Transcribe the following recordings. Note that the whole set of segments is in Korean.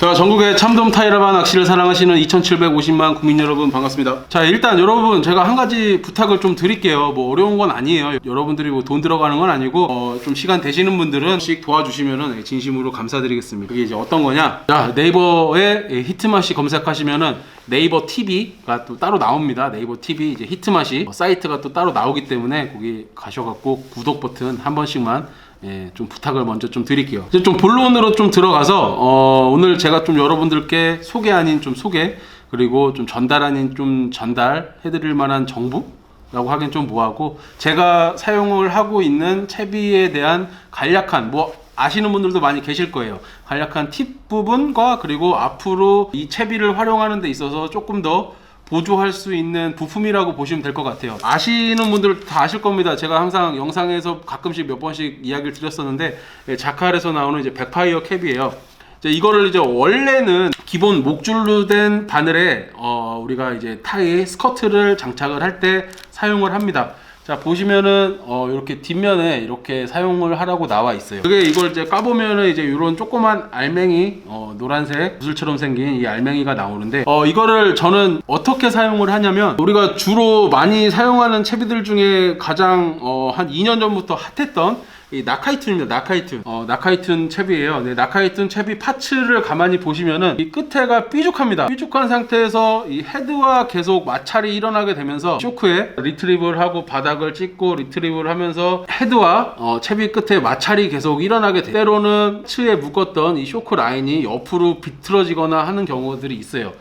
자, 전국의 참돔 타이라바 낚시를 사랑하시는 2,750만 국민 여러분 반갑습니다. 자, 일단 여러분 제가 한 가지 부탁을 좀 드릴게요. 뭐 어려운 건 아니에요. 여러분들이 뭐 돈 들어가는 건 아니고 어, 좀 시간 되시는 분들은 씩 도와주시면은 진심으로 감사드리겠습니다. 그게 이제 어떤 거냐? 자, 네이버에 히트맛이 검색하시면은 네이버 TV가 또 따로 나옵니다. 네이버 TV 이제 히트맛이 어, 사이트가 또 따로 나오기 때문에 거기 가셔갖고 구독 버튼 한 번씩만 예, 좀 부탁을 먼저 좀 드릴게요. 이제 좀 본론으로 좀 들어가서 어, 오늘 제가 좀 여러분들께 소개 아닌 좀 소개 그리고 좀 전달 아닌 좀 전달해드릴 만한 정보 라고 하긴 좀 뭐하고 제가 사용을 하고 있는 채비에 대한 간략한 뭐 아시는 분들도 많이 계실 거예요. 간략한 팁 부분과 그리고 앞으로 이 채비를 활용하는 데 있어서 조금 더 보조할 수 있는 부품이라고 보시면 될 것 같아요. 아시는 분들 다 아실 겁니다. 제가 항상 영상에서 가끔씩 몇 번씩 이야기를 드렸었는데 예, 자칼에서 나오는 이제 백파이어 캡이에요. 이제 이거를 이제 원래는 기본 목줄로 된 바늘에 어, 우리가 이제 타이 스커트를 장착을 할 때 사용을 합니다. 자 보시면은 어 이렇게 뒷면에 이렇게 사용을 하라고 나와 있어요. 그게 이걸 이제 까보면은 이제 이런 조그만 알맹이 어 노란색 구슬처럼 생긴 이 알맹이가 나오는데 어 이거를 저는 어떻게 사용을 하냐면 우리가 주로 많이 사용하는 채비들 중에 가장 어 한 2년 전부터 핫했던 이 나카이툰입니다. 나카이툰. 어, 나카이툰 채비예요. 네, 나카이툰 채비 파츠를 가만히 보시면은 이 끝에가 삐죽합니다. 삐죽한 상태에서 이 헤드와 계속 마찰이 일어나게 되면서 쇼크에 리트리브를 하고 바닥을 찍고 리트리브를 하면서 헤드와 어, 채비 끝에 마찰이 계속 일어나게 돼. 때로는 츠에 묶었던 이 쇼크 라인이 옆으로 비틀어지거나 하는 경우들이 있어요.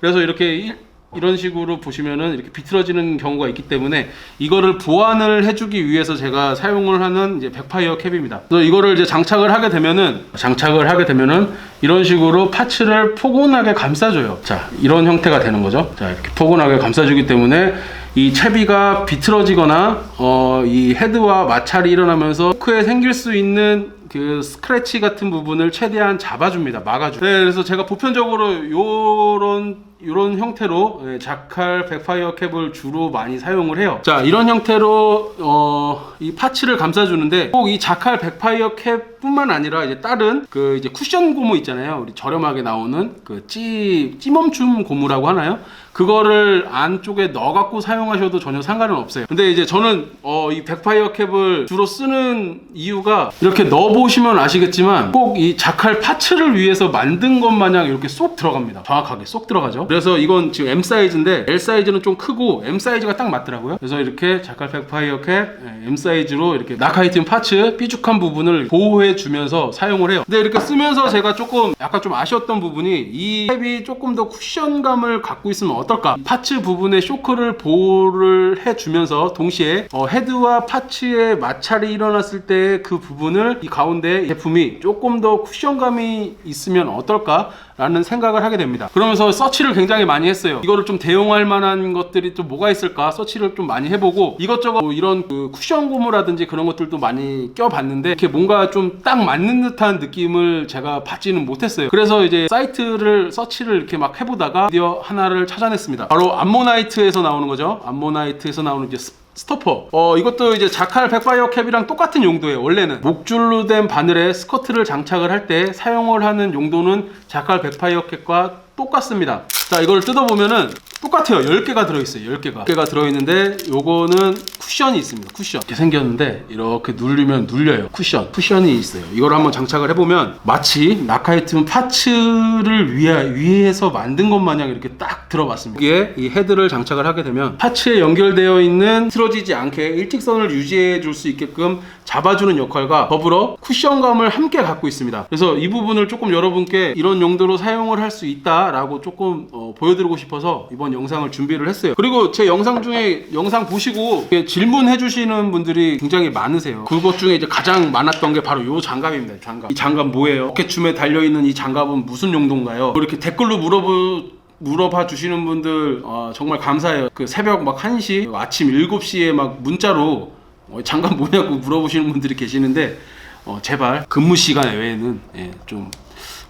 그래서 이렇게 일- 이런 식으로 보시면은 이렇게 비틀어지는 경우가 있기 때문에 이거를 보완을 해주기 위해서 제가 사용을 하는 이제 백파이어 캡입니다. 그래서 이거를 이제 장착을 하게 되면은 장착을 하게 되면은 이런 식으로 파츠를 포근하게 감싸줘요. 자, 이런 형태가 되는 거죠. 자, 이렇게 포근하게 감싸주기 때문에 이 채비가 비틀어지거나 어, 이 헤드와 마찰이 일어나면서 크에 생길 수 있는 그 스크래치 같은 부분을 최대한 잡아줍니다. 막아줘. 네, 그래서 제가 보편적으로 요런 이런 형태로 예, 자칼 백파이어 캡을 주로 많이 사용을 해요. 자, 이런 형태로 어, 이 파츠를 감싸주는데 꼭 이 자칼 백파이어 캡 뿐만 아니라 이제 다른 그 이제 쿠션 고무 있잖아요. 우리 저렴하게 나오는 그 찌 찌멈춤 고무라고 하나요? 그거를 안쪽에 넣어갖고 사용하셔도 전혀 상관은 없어요. 근데 이제 저는 어, 이 백파이어 캡을 주로 쓰는 이유가 이렇게 넣어보시면 아시겠지만 꼭 이 자칼 파츠를 위해서 만든 것 마냥 이렇게 쏙 들어갑니다. 정확하게 쏙 들어가죠. 그래서 이건 지금 M 사이즈인데 L 사이즈는 좀 크고 M 사이즈가 딱 맞더라고요. 그래서 이렇게 자칼 백파이어 캡 예, M 사이즈로 이렇게 나카이틴 파츠 삐죽한 부분을 보호해 주면서 사용을 해요. 근데 이렇게 쓰면서 제가 조금 약간 좀 아쉬웠던 부분이 이 캡이 조금 더 쿠션감을 갖고 있으면 어떨까? 파츠 부분에 쇼크를 보호를 해주면서 동시에 어, 헤드와 파츠의 마찰이 일어났을 때 그 부분을 이 가운데 제품이 조금 더 쿠션감이 있으면 어떨까 라는 생각을 하게 됩니다. 그러면서 서치를 굉장히 많이 했어요. 이거를 좀 대용할 만한 것들이 좀 뭐가 있을까 서치를 좀 많이 해보고 이것저것 뭐 이런 그 쿠션 고무라든지 그런 것들도 많이 껴봤는데 이렇게 뭔가 좀딱 맞는 듯한 느낌을 제가 받지는 못했어요. 그래서 이제 사이트를 서치를 이렇게 막 해보다가 드디어 하나를 찾아냈습니다. 바로 암모나이트에서 나오는 거죠. 암모나이트에서 나오는 이제 스- 스토퍼. 어, 이것도 이제 자칼 백파이어 캡이랑 똑같은 용도예요. 원래는 목줄로 된 바늘에 스커트를 장착을 할 때 사용을 하는 용도는 자칼 백파이어 캡과 똑같습니다. 자, 이걸 뜯어보면은 똑같아요. 10개가 들어있어요. 10개가. 10개가 들어있는데 요거는 쿠션이 있습니다. 쿠션. 이렇게 생겼는데 이렇게 누르면 눌려요. 쿠션. 쿠션이 있어요. 이걸 한번 장착을 해보면 마치 나카이트 파츠를 위해, 위해서 만든 것 마냥 이렇게 딱 들어봤습니다. 여기에 이 헤드를 장착을 하게 되면 파츠에 연결되어 있는 틀어지지 않게 일직선을 유지해 줄 수 있게끔 잡아주는 역할과 더불어 쿠션감을 함께 갖고 있습니다. 그래서 이 부분을 조금 여러분께 이런 용도로 사용을 할 수 있다라고 조금 어, 보여드리고 싶어서 이번 영상을 준비를 했어요. 그리고 제 영상 중에 영상 보시고 질문해 주시는 분들이 굉장히 많으세요. 그것 중에 이제 가장 많았던 게 바로 이 장갑입니다. 장갑. 이 장갑 뭐예요? 어깨춤에 달려 있는 이 장갑은 무슨 용도인가요? 이렇게 댓글로 물어보 물어봐 주시는 분들 어, 정말 감사해요. 그 새벽 막 1시, 아침 7시에 막 문자로 어, 장갑 뭐냐고 물어보시는 분들이 계시는데 어, 제발 근무 시간 외에는 예, 좀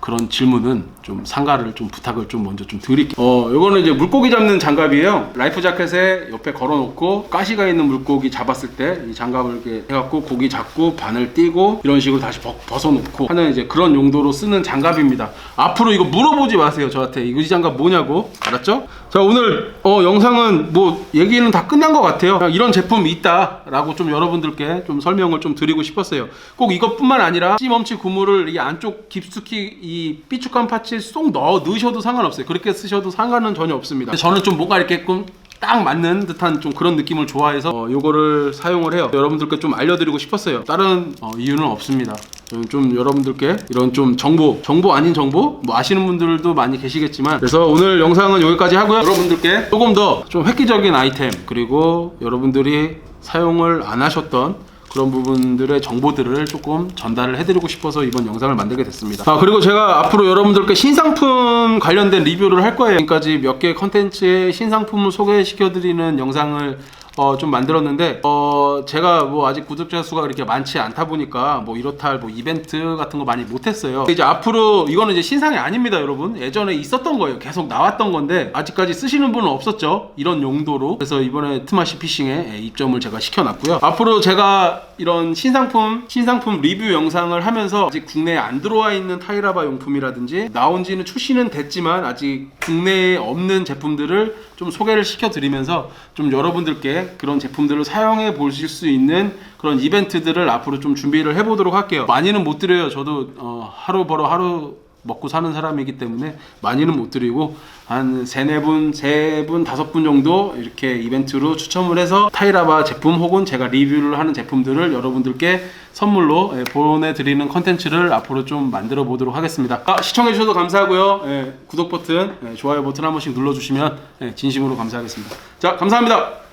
그런 질문은 좀 상가를 좀 부탁을 좀 먼저 좀 드릴게요. 어, 요거는 이제 물고기 잡는 장갑이에요. 라이프 자켓에 옆에 걸어놓고 가시가 있는 물고기 잡았을 때 이 장갑을 이렇게 해갖고 고기 잡고 바늘 띄고 이런 식으로 다시 벗, 벗어놓고 하는 이제 그런 용도로 쓰는 장갑입니다. 앞으로 이거 물어보지 마세요 저한테 이거 이 장갑 뭐냐고 알았죠? 자 오늘 어, 영상은 뭐 얘기는 다 끝난 것 같아요. 이런 제품이 있다라고 좀 여러분들께 좀 설명을 좀 드리고 싶었어요. 꼭 이것뿐만 아니라 찌멈치 고무를 이 안쪽 깊숙이 이 삐죽한 파츠에 쏙 넣어 넣으셔도 상관없어요. 그렇게 쓰셔도 상관은 전혀 없습니다. 저는 좀 뭔가 이렇게 좀딱 맞는 듯한 좀 그런 느낌을 좋아해서 어, 요거를 사용을 해요. 여러분들께 좀 알려드리고 싶었어요. 다른 어, 이유는 없습니다. 저는 좀 여러분들께 이런 좀 정보, 정보 아닌 정보 뭐 아시는 분들도 많이 계시겠지만 그래서 오늘 영상은 여기까지 하고요. 여러분들께 조금 더 좀 획기적인 아이템 그리고 여러분들이 사용을 안 하셨던 그런 부분들의 정보들을 조금 전달을 해드리고 싶어서 이번 영상을 만들게 됐습니다. 아 그리고 제가 앞으로 여러분들께 신상품 관련된 리뷰를 할 거예요. 지금까지 몇 개 컨텐츠의 신상품을 소개시켜드리는 영상을 어, 좀 만들었는데 어, 제가 뭐 아직 구독자 수가 그렇게 많지 않다 보니까 뭐 이렇다 할 뭐 이벤트 같은 거 많이 못했어요. 이제 앞으로 이거는 이제 신상이 아닙니다, 여러분. 예전에 있었던 거예요. 계속 나왔던 건데 아직까지 쓰시는 분은 없었죠. 이런 용도로. 그래서 이번에 트마시 피싱에 입점을 제가 시켜놨고요. 앞으로 제가 이런 신상품 신상품 리뷰 영상을 하면서 아직 국내에 안 들어와 있는 타이라바 용품이라든지 나온지는 출시는 됐지만 아직 국내에 없는 제품들을 좀 소개를 시켜드리면서 좀 여러분들께 그런 제품들을 사용해 보실 수 있는 그런 이벤트들을 앞으로 좀 준비를 해보도록 할게요. 많이는 못 드려요. 저도 어, 하루 벌어 하루 먹고 사는 사람이기 때문에 많이는 못 드리고 한 세네 분, 세 분, 다섯 분 정도 이렇게 이벤트로 추첨을 해서 타이라바 제품 혹은 제가 리뷰를 하는 제품들을 여러분들께 선물로 예, 보내드리는 컨텐츠를 앞으로 좀 만들어 보도록 하겠습니다. 아, 시청해주셔서 감사하고요. 예, 구독 버튼, 예, 좋아요 버튼 한 번씩 눌러주시면 예, 진심으로 감사하겠습니다. 자, 감사합니다.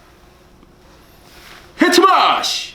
헤트마시!